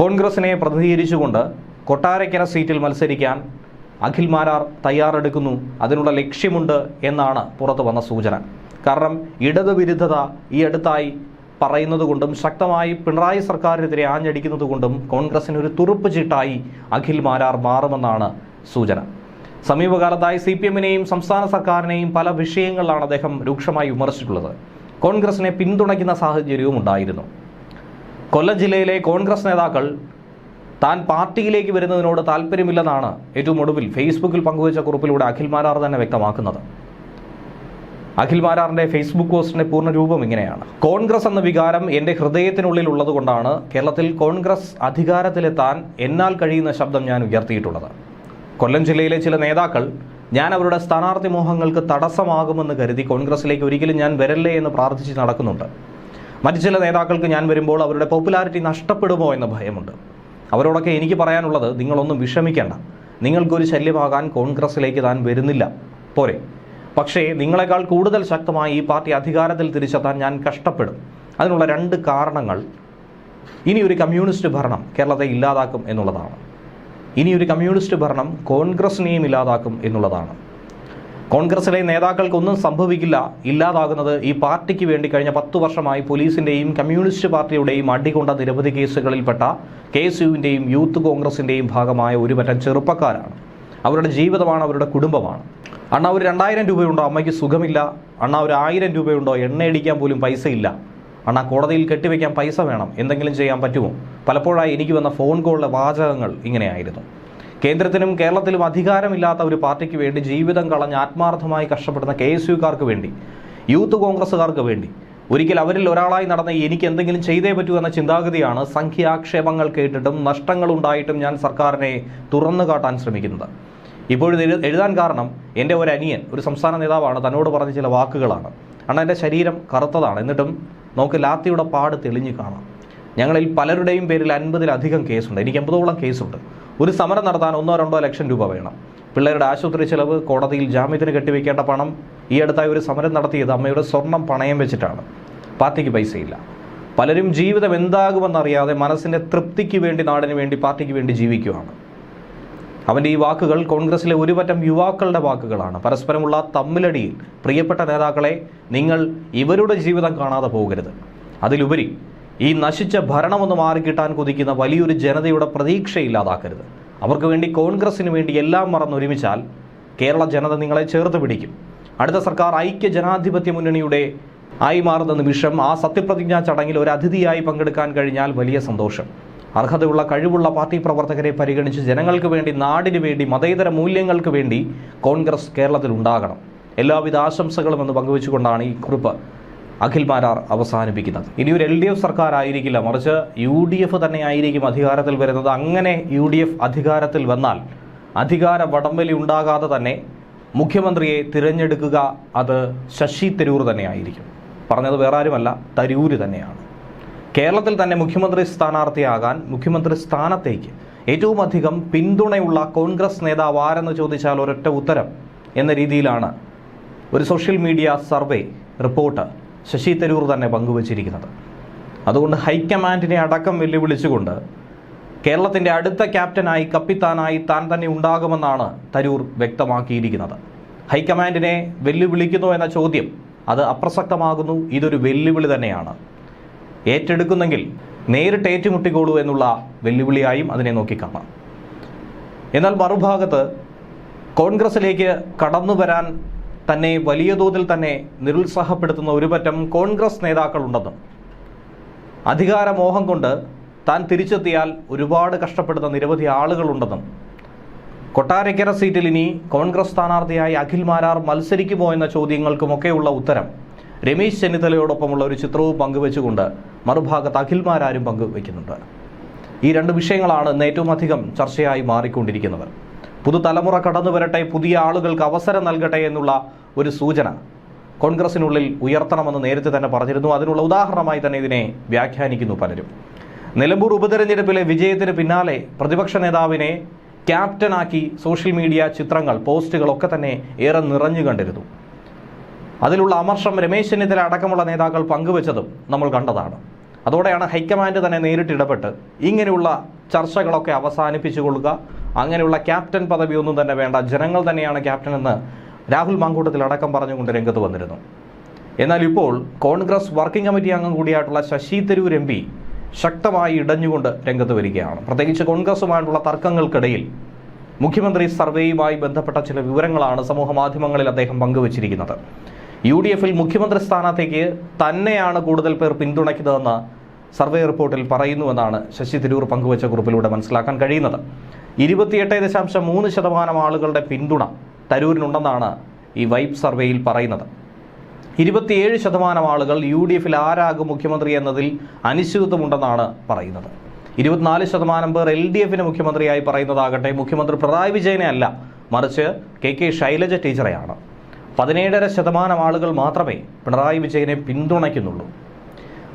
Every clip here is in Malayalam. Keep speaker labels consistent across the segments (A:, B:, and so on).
A: കോൺഗ്രസിനെ പ്രതിനിധീകരിച്ചുകൊണ്ട് കൊട്ടാരക്കര സീറ്റിൽ മത്സരിക്കാൻ അഖിൽ മാരാർ തയ്യാറെടുക്കുന്നു. അതിനുള്ള ലക്ഷ്യമുണ്ട് എന്നാണ് പുറത്തു വന്ന സൂചന. കാരണം ഇടതുവിരുദ്ധത ഈ അടുത്തായി പറയുന്നത് കൊണ്ടും ശക്തമായി പിണറായി സർക്കാരിനെതിരെ ആഞ്ഞടിക്കുന്നതുകൊണ്ടും കോൺഗ്രസിന് ഒരു തുറുപ്പ് ചീട്ടായി അഖിൽ മാരാർ മാറുമെന്നാണ് സൂചന. സമീപകാലത്തായി സി പി എമ്മിനെയും സംസ്ഥാന സർക്കാരിനെയും പല വിഷയങ്ങളിലാണ് അദ്ദേഹം രൂക്ഷമായി വിമർശിച്ചിട്ടുള്ളത്. കോൺഗ്രസിനെ പിന്തുണയ്ക്കുന്ന സാഹചര്യവും ഉണ്ടായിരുന്നു കൊല്ലം ജില്ലയിലെ കോൺഗ്രസ് നേതാക്കൾ താൻ പാർട്ടിയിലേക്ക് വരുന്നതിനോട് താല്പര്യമില്ലെന്നാണ് ഏറ്റവും ഒടുവിൽ ഫേസ്ബുക്കിൽ പങ്കുവച്ച കുറിപ്പിലൂടെ അഖിൽ മാരാർ തന്നെ വ്യക്തമാക്കുന്നത്. അഖിൽ മാരാറിന്റെ ഫേസ്ബുക്ക് പോസ്റ്റിന്റെ പൂർണ രൂപം ഇങ്ങനെയാണ്. കോൺഗ്രസ് എന്ന വികാരം എന്റെ ഹൃദയത്തിനുള്ളിൽ ഉള്ളതുകൊണ്ടാണ് കേരളത്തിൽ കോൺഗ്രസ് അധികാരത്തിലെത്താൻ എന്നാൽ കഴിയുന്ന ശബ്ദം ഞാൻ ഉയർത്തിയിട്ടുള്ളത്. കൊല്ലം ജില്ലയിലെ ചില നേതാക്കൾ ഞാൻ അവരുടെ സ്ഥാനാർത്ഥി മോഹങ്ങൾക്ക് തടസ്സമാകുമെന്ന് കരുതി കോൺഗ്രസിലേക്ക് ഒരിക്കലും ഞാൻ വരല്ലേ എന്ന് പ്രാർത്ഥിച്ച് നടക്കുന്നുണ്ട്. മറ്റു ചില നേതാക്കൾക്ക് ഞാൻ വരുമ്പോൾ അവരുടെ പോപ്പുലാരിറ്റി നഷ്ടപ്പെടുമോ എന്ന ഭയമുണ്ട്. അവരോടൊക്കെ എനിക്ക് പറയാനുള്ളത് നിങ്ങളൊന്നും വിഷമിക്കേണ്ട. നിങ്ങൾക്കൊരു ശല്യമാകാൻ കോൺഗ്രസിലേക്ക് താൻ വരുന്നില്ല. പോരെ. പക്ഷേ നിങ്ങളെക്കാൾ കൂടുതൽ ശക്തമായി ഈ പാർട്ടി അധികാരത്തിൽ തിരിച്ചെത്താൻ ഞാൻ കഷ്ടപ്പെടും. അതിനുള്ള രണ്ട് കാരണങ്ങൾ ഇനി ഒരു കമ്മ്യൂണിസ്റ്റ് ഭരണം കേരളത്തെ ഇല്ലാതാക്കും എന്നുള്ളതാണ്. ഇനി ഒരു കമ്മ്യൂണിസ്റ്റ് ഭരണം കോൺഗ്രസിനെയും ഇല്ലാതാക്കും എന്നുള്ളതാണ്. കോൺഗ്രസിലെ നേതാക്കൾക്കൊന്നും സംഭവിക്കില്ല ഇല്ലാതാകുന്നത് ഈ പാർട്ടിക്ക് വേണ്ടി കഴിഞ്ഞ പത്തു വർഷമായി പോലീസിന്റെയും കമ്മ്യൂണിസ്റ്റ് പാർട്ടിയുടെയും അടികൊണ്ട നിരവധി കേസുകളിൽപ്പെട്ട കെ എസ് യുവിന്റെയും യൂത്ത് കോൺഗ്രസിന്റെയും ഭാഗമായ ഒരു പറ്റം ചെറുപ്പക്കാരാണ്. അവരുടെ ജീവിതമാണ് അവരുടെ കുടുംബമാണ്. അണ്ണ ഒരു രണ്ടായിരം രൂപയുണ്ടോ? അമ്മയ്ക്ക് സുഖമില്ല. അണ്ണ ഒരു ആയിരം രൂപയുണ്ടോ? എണ്ണയടിക്കാൻ പോലും പൈസ ഇല്ല അണ്ണ കോടതിയിൽ കെട്ടിവെക്കാൻ പൈസ വേണം. എന്തെങ്കിലും ചെയ്യാൻ പറ്റുമോ? പലപ്പോഴായി എനിക്ക് വന്ന ഫോൺ കോളിലെ വാചകങ്ങൾ ഇങ്ങനെയായിരുന്നു. കേന്ദ്രത്തിനും കേരളത്തിലും അധികാരമില്ലാത്ത ഒരു പാർട്ടിക്ക് വേണ്ടി ജീവിതം കളഞ്ഞ് ആത്മാർത്ഥമായി കഷ്ടപ്പെടുന്ന കെ എസ് യുക്കാർക്ക് വേണ്ടി യൂത്ത് കോൺഗ്രസ്സുകാർക്ക് വേണ്ടി. ഒരിക്കൽ അവരിൽ ഒരാളായി നടന്ന എനിക്ക് എന്തെങ്കിലും ചെയ്തേ പറ്റൂ എന്ന ചിന്താഗതിയാണ് സംഖ്യാക്ഷേപങ്ങൾ കേട്ടിട്ടും നഷ്ടങ്ങൾ ഉണ്ടായിട്ടും ഞാൻ സർക്കാരിനെ തുറന്നു കാട്ടാൻ ശ്രമിക്കുന്നത്. ഇപ്പോഴിത് എഴു- എഴുതാൻ കാരണം എന്റെ ഒരു അനിയൻ ഒരു സംസ്ഥാന നേതാവാണ് തന്നോട് പറഞ്ഞ ചില വാക്കുകളാണ്. അണ്ണ എന്റെ ശരീരം കറുത്തതാണ്. എന്നിട്ടും നമുക്ക് ലാത്തിയുടെ പാട് തെളിഞ്ഞു കാണാം. ഞങ്ങളിൽ പലരുടെയും പേരിൽ അൻപതിലധികം കേസുണ്ട്. എനിക്ക് എൺപതോളം കേസുണ്ട്. ഒരു സമരം നടത്താൻ ഒന്നോ രണ്ടോ ലക്ഷം രൂപ വേണം. പിള്ളേരുടെ ആശുപത്രി ചെലവ് കോടതിയിൽ ജാമ്യത്തിന് കെട്ടിവെക്കേണ്ട പണം ഈ അടുത്തായി ഒരു സമരം നടത്തിയത് അമ്മയുടെ സ്വർണം പണയം വെച്ചിട്ടാണ്. പാർട്ടിക്ക് പൈസയില്ല. പലരും ജീവിതം എന്താകുമെന്നറിയാതെ മനസ്സിന്റെ തൃപ്തിക്ക് വേണ്ടി നാടിന് വേണ്ടി പാർട്ടിക്ക് വേണ്ടി ജീവിക്കുകയാണ്. അവന്റെ ഈ വാക്കുകൾ കോൺഗ്രസിലെ ഒരുപറ്റം യുവാക്കളുടെ വാക്കുകളാണ്. പരസ്പരമുള്ള തമ്മിലടിയിൽ പ്രിയപ്പെട്ട നേതാക്കളെ നിങ്ങൾ ഇവരുടെ ജീവിതം കാണാതെ പോകരുത്. അതിലുപരി ഈ നശിച്ച ഭരണമൊന്ന് മാറിക്കിട്ടാൻ കൊതിക്കുന്ന വലിയൊരു ജനതയുടെ പ്രതീക്ഷയില്ലാതാക്കരുത്. അവർക്ക് വേണ്ടി കോൺഗ്രസിന് വേണ്ടി എല്ലാം മറന്നൊരുമിച്ചാൽ കേരള ജനത നിങ്ങളെ ചേർത്ത് പിടിക്കും. അടുത്ത സർക്കാർ ഐക്യ ജനാധിപത്യ മുന്നണിയുടെ ആയി മാറുന്ന നിമിഷം ആ സത്യപ്രതിജ്ഞാ ചടങ്ങിൽ ഒരു അതിഥിയായി പങ്കെടുക്കാൻ കഴിഞ്ഞാൽ വലിയ സന്തോഷം. അർഹതയുള്ള കഴിവുള്ള പാർട്ടി പ്രവർത്തകരെ പരിഗണിച്ച് ജനങ്ങൾക്ക് വേണ്ടി നാടിന് വേണ്ടി മതേതര മൂല്യങ്ങൾക്ക് വേണ്ടി കോൺഗ്രസ് കേരളത്തിൽ ഉണ്ടാകണം. എല്ലാവിധ ആശംസകളും എന്ന് പങ്കുവെച്ചുകൊണ്ടാണ് ഈ കുറിപ്പ് അഖിൽ മാരാർ അവസാനിപ്പിക്കുന്നത്. ഇനി ഒരു എൽ ഡി എഫ് സർക്കാർ ആയിരിക്കില്ല മറിച്ച് യു ഡി എഫ് തന്നെ ആയിരിക്കും അധികാരത്തിൽ വരുന്നത്. അങ്ങനെ യു ഡി എഫ് അധികാരത്തിൽ വന്നാൽ അധികാര വടംവലി ഉണ്ടാകാതെ തന്നെ മുഖ്യമന്ത്രിയെ തിരഞ്ഞെടുക്കുക അത് ശശി തരൂർ തന്നെയായിരിക്കും. പറഞ്ഞത് വേറെ ആരുമല്ല തരൂര് തന്നെയാണ്. കേരളത്തിൽ തന്നെ മുഖ്യമന്ത്രി സ്ഥാനാർത്ഥിയാകാൻ മുഖ്യമന്ത്രി സ്ഥാനത്തേക്ക് ഏറ്റവും അധികം പിന്തുണയുള്ള കോൺഗ്രസ് നേതാവ് ആരെന്ന് ചോദിച്ചാൽ ഒരൊറ്റ ഉത്തരം എന്ന രീതിയിലാണ് ഒരു social media survey report Shashi Tharoor തന്നെ പങ്കുവച്ചിരിക്കുന്നത്. അതുകൊണ്ട് ഹൈക്കമാൻഡിനെ അടക്കം വെല്ലുവിളിച്ചുകൊണ്ട് കേരളത്തിന്റെ അടുത്ത ക്യാപ്റ്റനായി കപ്പിത്താനായി താൻ തന്നെ ഉണ്ടാകുമെന്നാണ് തരൂർ വ്യക്തമാക്കിയിരിക്കുന്നത്. ഹൈക്കമാൻഡിനെ വെല്ലുവിളിക്കുന്നു എന്ന ചോദ്യം അത് അപ്രസക്തമാകുന്നു. ഇതൊരു വെല്ലുവിളി തന്നെയാണ്. ഏറ്റെടുക്കുന്നെങ്കിൽ നേരിട്ട് ഏറ്റുമുട്ടിക്കോളൂ എന്നുള്ള വെല്ലുവിളിയായും അതിനെ നോക്കിക്കാണാം. എന്നാൽ മറുഭാഗത്ത് കോൺഗ്രസിലേക്ക് കടന്നു വരാൻ തന്നെ വലിയ തോതിൽ തന്നെ നിരുത്സാഹപ്പെടുത്തുന്ന ഒരു പറ്റം കോൺഗ്രസ് നേതാക്കളുണ്ടെന്നും അധികാരമോഹം കൊണ്ട് താൻ തിരിച്ചെത്തിയാൽ ഒരുപാട് കഷ്ടപ്പെടുന്ന നിരവധി ആളുകളുണ്ടെന്നും കൊട്ടാരക്കര സീറ്റിൽ ഇനി കോൺഗ്രസ് സ്ഥാനാർത്ഥിയായി അഖിൽ മാരാർ മത്സരിക്കുമോ എന്ന ചോദ്യങ്ങൾക്കുമൊക്കെയുള്ള ഉത്തരം രമേശ് ചെന്നിത്തലയോടൊപ്പമുള്ള ഒരു ചിത്രവും പങ്കുവെച്ചുകൊണ്ട് മറുഭാഗത്ത് അഖിൽ മാരാരും പങ്കുവെക്കുന്നുണ്ട്. ഈ രണ്ട് വിഷയങ്ങളാണ് ഇന്ന് ഏറ്റവും അധികം ചർച്ചയായി മാറിക്കൊണ്ടിരിക്കുന്നത്. പുതുതലമുറ കടന്നു വരട്ടെ പുതിയ ആളുകൾക്ക് അവസരം നൽകട്ടെ എന്നുള്ള ഒരു സൂചന കോൺഗ്രസിനുള്ളിൽ ഉയർത്തണമെന്ന് നേരത്തെ തന്നെ പറഞ്ഞിരുന്നു. അതിനുള്ള ഉദാഹരണമായി തന്നെ ഇതിനെ വ്യാഖ്യാനിക്കുന്നു പലരും. നിലമ്പൂർ ഉപതെരഞ്ഞെടുപ്പിലെ വിജയത്തിന് പിന്നാലെ പ്രതിപക്ഷ നേതാവിനെ ക്യാപ്റ്റനാക്കി സോഷ്യൽ മീഡിയ ചിത്രങ്ങൾ പോസ്റ്റുകളൊക്കെ തന്നെ ഏറെ നിറഞ്ഞു കണ്ടിരുന്നു. അതിലുള്ള അമർഷം രമേശ് ചെന്നിത്തല അടക്കമുള്ള നേതാക്കൾ പങ്കുവച്ചതും നമ്മൾ കണ്ടതാണ്. അതോടെയാണ് ഹൈക്കമാൻഡ് തന്നെ നേരിട്ട് ഇടപെട്ട് ഇങ്ങനെയുള്ള ചർച്ചകളൊക്കെ അവസാനിപ്പിച്ചു കൊള്ളുക. അങ്ങനെയുള്ള ക്യാപ്റ്റൻ പദവി ഒന്നും തന്നെ വേണ്ട. ജനങ്ങൾ തന്നെയാണ് ക്യാപ്റ്റൻ എന്ന് രാഹുൽ മാങ്കൂട്ടത്തിൽ അടക്കം പറഞ്ഞുകൊണ്ട് രംഗത്ത് വന്നിരുന്നു. എന്നാൽ ഇപ്പോൾ കോൺഗ്രസ് വർക്കിംഗ് കമ്മിറ്റി അംഗം കൂടിയായിട്ടുള്ള ശശി തരൂർ എം പി ശക്തമായി ഇടഞ്ഞുകൊണ്ട് രംഗത്ത് വരികയാണ്. പ്രത്യേകിച്ച് കോൺഗ്രസുമായിട്ടുള്ള തർക്കങ്ങൾക്കിടയിൽ മുഖ്യമന്ത്രി സർവേയുമായി ബന്ധപ്പെട്ട ചില വിവരങ്ങളാണ് സമൂഹ മാധ്യമങ്ങളിൽ അദ്ദേഹം പങ്കുവച്ചിരിക്കുന്നത്. യു ഡി എഫിൽ മുഖ്യമന്ത്രി സ്ഥാനത്തേക്ക് തന്നെയാണ് കൂടുതൽ പേർ പിന്തുണയ്ക്കുന്നതെന്ന് സർവേ റിപ്പോർട്ടിൽ പറയുന്നുവെന്നാണ് ശശി തരൂർ പങ്കുവച്ച കുറിപ്പിലൂടെ മനസ്സിലാക്കാൻ കഴിയുന്നത്. ഇരുപത്തിയെട്ട് ദശാംശം മൂന്ന് ശതമാനം ആളുകളുടെ പിന്തുണ തരൂരിനുണ്ടെന്നാണ് ഈ വൈബ് സർവേയിൽ പറയുന്നത്. ഇരുപത്തിയേഴ് ശതമാനം ആളുകൾ യു ഡി എഫിൽ ആരാകും മുഖ്യമന്ത്രി എന്നതിൽ അനിശ്ചിതത്വമുണ്ടെന്നാണ് പറയുന്നത്. ഇരുപത്തിനാല് ശതമാനം പേർ എൽ ഡി എഫിന് മുഖ്യമന്ത്രിയായി പറയുന്നതാകട്ടെ മുഖ്യമന്ത്രി പിണറായി വിജയനെ അല്ല മറിച്ച് കെ കെ ശൈലജ ടീച്ചറെയാണ്. പതിനേഴര ശതമാനം ആളുകൾ മാത്രമേ പിണറായി വിജയനെ പിന്തുണയ്ക്കുന്നുള്ളൂ.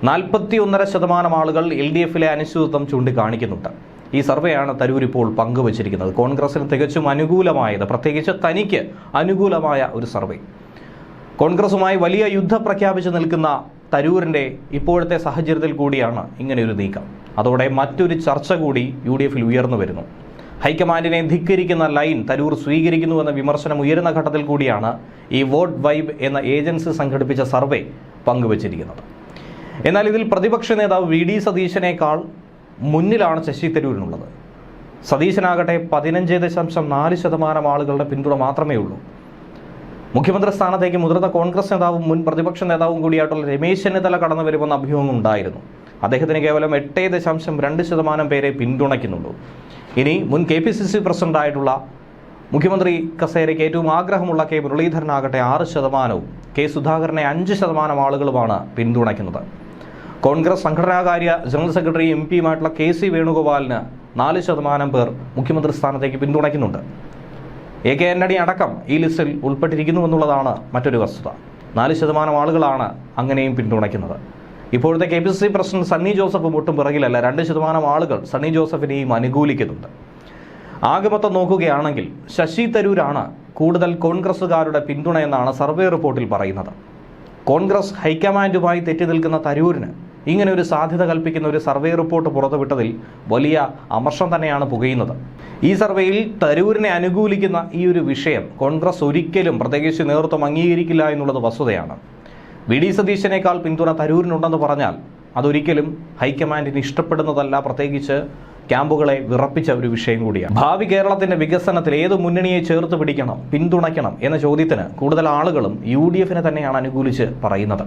A: നാൽപ്പത്തി ഒന്നര ശതമാനം ആളുകൾ എൽ ഡി എഫിലെ അനിശ്ചിതത്വം ചൂണ്ടിക്കാണിക്കുന്നുണ്ട്. ഈ സർവേയാണ് തരൂർ ഇപ്പോൾ പങ്കുവച്ചിരിക്കുന്നത്. കോൺഗ്രസിന് തികച്ചും അനുകൂലമായത് പ്രത്യേകിച്ച് തനിക്ക് അനുകൂലമായ ഒരു സർവേ. കോൺഗ്രസുമായി വലിയ യുദ്ധം പ്രഖ്യാപിച്ച് നിൽക്കുന്ന തരൂരിന്റെ ഇപ്പോഴത്തെ സാഹചര്യത്തിൽ കൂടിയാണ് ഇങ്ങനെയൊരു നീക്കം. അതോടെ മറ്റൊരു ചർച്ച കൂടി യു ഡി എഫിൽ ഉയർന്നു വരുന്നു. ഹൈക്കമാൻഡിനെ ധിക്കരിക്കുന്ന ലൈൻ തരൂർ സ്വീകരിക്കുന്നുവെന്ന വിമർശനം ഉയരുന്ന ഘട്ടത്തിൽ കൂടിയാണ് ഈ വോട്ട് വൈബ് എന്ന ഏജൻസി സംഘടിപ്പിച്ച സർവേ പങ്കുവച്ചിരിക്കുന്നത്. എന്നാൽ ഇതിൽ പ്രതിപക്ഷ നേതാവ് വി ഡി സതീശനേക്കാൾ മുന്നിലാണ് ശശി തരൂരിനുള്ളത്. സതീശനാകട്ടെ പതിനഞ്ച് ദശാംശം നാല് ശതമാനം ആളുകളുടെ പിന്തുണ മാത്രമേ ഉള്ളൂ. മുഖ്യമന്ത്രി സ്ഥാനത്തേക്ക് മുതിർന്ന കോൺഗ്രസ് നേതാവും മുൻ പ്രതിപക്ഷ നേതാവും കൂടിയായിട്ടുള്ള രമേശ് ചെന്നിത്തല കടന്നു വരുമെന്ന അഭ്യൂഹം ഉണ്ടായിരുന്നു. അദ്ദേഹത്തിന് കേവലം എട്ട് ദശാംശം രണ്ട് ശതമാനം പേരെ പിന്തുണയ്ക്കുന്നുള്ളൂ. ഇനി മുൻ കെ പി സി സി പ്രസിഡന്റായിട്ടുള്ള മുഖ്യമന്ത്രി കസേരയ്ക്ക് ഏറ്റവും ആഗ്രഹമുള്ള കെ മുരളീധരനാകട്ടെ ആറ് ശതമാനവും കെ സുധാകരനെ അഞ്ച് ശതമാനം ആളുകളുമാണ് പിന്തുണയ്ക്കുന്നത്. കോൺഗ്രസ് സംഘടനാകാര്യ ജനറൽ സെക്രട്ടറി എം പിയുമായിട്ടുള്ള കെ സി വേണുഗോപാലിന് നാല് ശതമാനം പേർ മുഖ്യമന്ത്രി സ്ഥാനത്തേക്ക് പിന്തുണയ്ക്കുന്നുണ്ട്. എ കെ ആന്റണി അടക്കം ഈ ലിസ്റ്റിൽ ഉൾപ്പെട്ടിരിക്കുന്നു എന്നുള്ളതാണ് മറ്റൊരു വസ്തുത. നാല് ശതമാനം ആളുകളാണ് അങ്ങനെയും പിന്തുണയ്ക്കുന്നത്. ഇപ്പോഴത്തെ K P C president Sunny ജോസഫും ഒട്ടും പിറകിലല്ല രണ്ട് ശതമാനം ആളുകൾ സണ്ണി ജോസഫിനെയും അനുകൂലിക്കുന്നുണ്ട്. ആകെ നോക്കുകയാണെങ്കിൽ ശശി തരൂരാണ് കൂടുതൽ കോൺഗ്രസ്സുകാരുടെ പിന്തുണയെന്നാണ് സർവേ റിപ്പോർട്ടിൽ പറയുന്നത്. കോൺഗ്രസ് ഹൈക്കമാൻഡുമായി തെറ്റി നിൽക്കുന്ന തരൂരിന് ഇങ്ങനെ ഒരു സാധ്യത കൽപ്പിക്കുന്ന ഒരു സർവേ റിപ്പോർട്ട് പുറത്തുവിട്ടതിൽ വലിയ അമർഷം തന്നെയാണ് പുകയുന്നത്. ഈ സർവേയിൽ തരൂരിനെ അനുകൂലിക്കുന്ന ഈ ഒരു വിഷയം കോൺഗ്രസ് ഒരിക്കലും പ്രത്യേകിച്ച് നേതൃത്വം അംഗീകരിക്കില്ല എന്നുള്ളത് വസ്തുതയാണ്. വി ഡി സതീശനേക്കാൾ പിന്തുണ തരൂരിനുണ്ടെന്ന് പറഞ്ഞാൽ അതൊരിക്കലും ഹൈക്കമാൻഡിന് ഇഷ്ടപ്പെടുന്നതല്ല പ്രത്യേകിച്ച് ക്യാമ്പുകളെ വിറപ്പിച്ച ഒരു വിഷയം കൂടിയാണ്. ഭാവി കേരളത്തിന്റെ വികസനത്തിൽ ഏത് മുന്നണിയെ ചേർത്ത് പിടിക്കണം പിന്തുണയ്ക്കണം എന്ന ചോദ്യത്തിന് കൂടുതൽ ആളുകളും യു തന്നെയാണ് അനുകൂലിച്ച് പറയുന്നത്.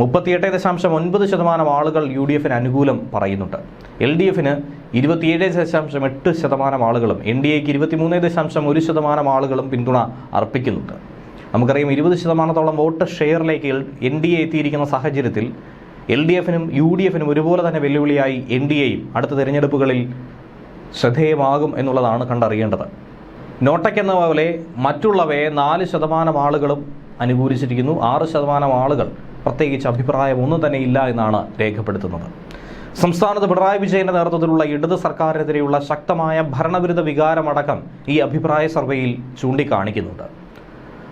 A: മുപ്പത്തിയെട്ട് ദശാംശം ഒൻപത് ശതമാനം ആളുകൾ യു ഡി എഫിന് അനുകൂലം പറയുന്നുണ്ട്. എൽ ഡി എഫിന് ഇരുപത്തിയേഴ് ദശാംശം എട്ട് ശതമാനം ആളുകളും എൻ ഡി എക്ക് ഇരുപത്തിമൂന്ന് ദശാംശം ഒരു ശതമാനം ആളുകളും പിന്തുണ അർപ്പിക്കുന്നുണ്ട്. നമുക്കറിയാം ഇരുപത് ശതമാനത്തോളം വോട്ട് ഷെയറിലേക്ക് എൻ ഡി എ എത്തിയിരിക്കുന്ന സാഹചര്യത്തിൽ എൽ ഡി എഫിനും യു ഡി എഫിനും ഒരുപോലെ തന്നെ വെല്ലുവിളിയായി എൻ ഡി എയും അടുത്ത തിരഞ്ഞെടുപ്പുകളിൽ ശ്രദ്ധേയമാകും എന്നുള്ളതാണ് കണ്ടറിയേണ്ടത്. നോട്ടയ്ക്കെന്ന പോലെ മറ്റുള്ളവയെ നാല് ശതമാനം ആളുകളും അനുകൂലിച്ചിരിക്കുന്നു. ആറ് ശതമാനം ആളുകൾ പ്രത്യേകിച്ച് അഭിപ്രായം ഒന്നും തന്നെ ഇല്ല എന്നാണ് രേഖപ്പെടുത്തുന്നത്. സംസ്ഥാനത്ത് പിണറായി വിജയന്റെ നേതൃത്വത്തിലുള്ള ഇടത് സർക്കാരിനെതിരെയുള്ള ശക്തമായ ഭരണവിരുദ്ധ വികാരമടക്കം ഈ അഭിപ്രായ സർവേയിൽ ചൂണ്ടിക്കാണിക്കുന്നുണ്ട്.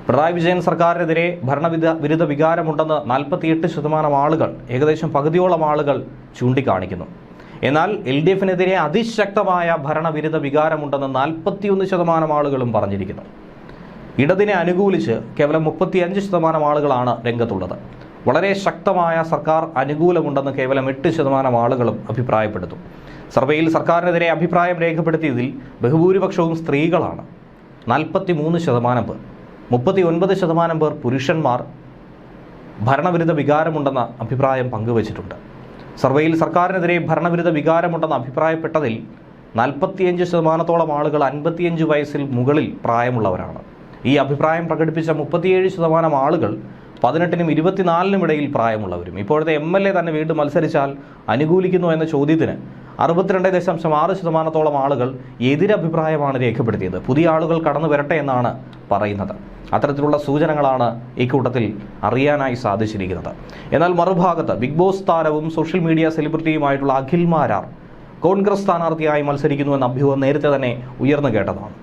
A: പിണറായി വിജയൻ സർക്കാരിനെതിരെ ഭരണവിധ വിരുദ്ധ വികാരമുണ്ടെന്ന് നാൽപ്പത്തിയെട്ട് ശതമാനം ആളുകൾ ഏകദേശം പകുതിയോളം ആളുകൾ ചൂണ്ടിക്കാണിക്കുന്നു. എന്നാൽ എൽ ഡി എഫിനെതിരെ അതിശക്തമായ ഭരണവിരുദ്ധ വികാരമുണ്ടെന്ന് നാൽപ്പത്തിയൊന്ന് ശതമാനം ആളുകളും പറഞ്ഞിരിക്കുന്നു. ഇടതിനെ അനുകൂലിച്ച് കേവലം മുപ്പത്തിയഞ്ച് ശതമാനം ആളുകളാണ് രംഗത്തുള്ളത്. വളരെ ശക്തമായ സർക്കാർ അനുകൂലമുണ്ടെന്ന് കേവലം എട്ട് ശതമാനം ആളുകളും അഭിപ്രായപ്പെടുന്നു. സർവേയിൽ സർക്കാരിനെതിരെ അഭിപ്രായം രേഖപ്പെടുത്തിയതിൽ ബഹുഭൂരിപക്ഷവും സ്ത്രീകളാണ്. നാൽപ്പത്തി മൂന്ന് ശതമാനം പേർ. മുപ്പത്തി ഒൻപത് ശതമാനം പേർ പുരുഷന്മാർ. ഭരണവിരുദ്ധ വികാരമുണ്ടെന്ന അഭിപ്രായം പങ്കുവച്ചിട്ടുണ്ട്. സർവേയിൽ സർക്കാരിനെതിരെ ഭരണവിരുദ്ധ വികാരമുണ്ടെന്ന് അഭിപ്രായപ്പെട്ടതിൽ നാൽപ്പത്തിയഞ്ച് ശതമാനത്തോളം ആളുകൾ അൻപത്തിയഞ്ച് വയസ്സിൽ മുകളിൽ പ്രായമുള്ളവരാണ്. ഈ അഭിപ്രായം പ്രകടിപ്പിച്ച മുപ്പത്തിയേഴ് ശതമാനം ആളുകൾ പതിനെട്ടിനും ഇരുപത്തിനാലിനും ഇടയിൽ പ്രായമുള്ളവരും. ഇപ്പോഴത്തെ എം എൽ എ തന്നെ വീണ്ടും മത്സരിച്ചാൽ അനുകൂലിക്കുന്നു എന്ന ചോദ്യത്തിന് അറുപത്തിരണ്ട് ദശാംശം ആറ് ശതമാനത്തോളം ആളുകൾ എതിരഭിപ്രായമാണ് രേഖപ്പെടുത്തിയത്. പുതിയ ആളുകൾ കടന്നു വരട്ടെ എന്നാണ് പറയുന്നത്. അത്തരത്തിലുള്ള സൂചനകളാണ് ഇക്കൂട്ടത്തിൽ അറിയാനായി സാധിച്ചിരിക്കുന്നത്. എന്നാൽ മറുഭാഗത്ത് ബിഗ് ബോസ് താരവും സോഷ്യൽ മീഡിയ സെലിബ്രിറ്റിയുമായിട്ടുള്ള അഖിൽ മാരാർ കോൺഗ്രസ് സ്ഥാനാർത്ഥിയായി മത്സരിക്കുന്നുവെന്ന അഭ്യൂഹം നേരത്തെ തന്നെ ഉയർന്നു കേട്ടതാണ്.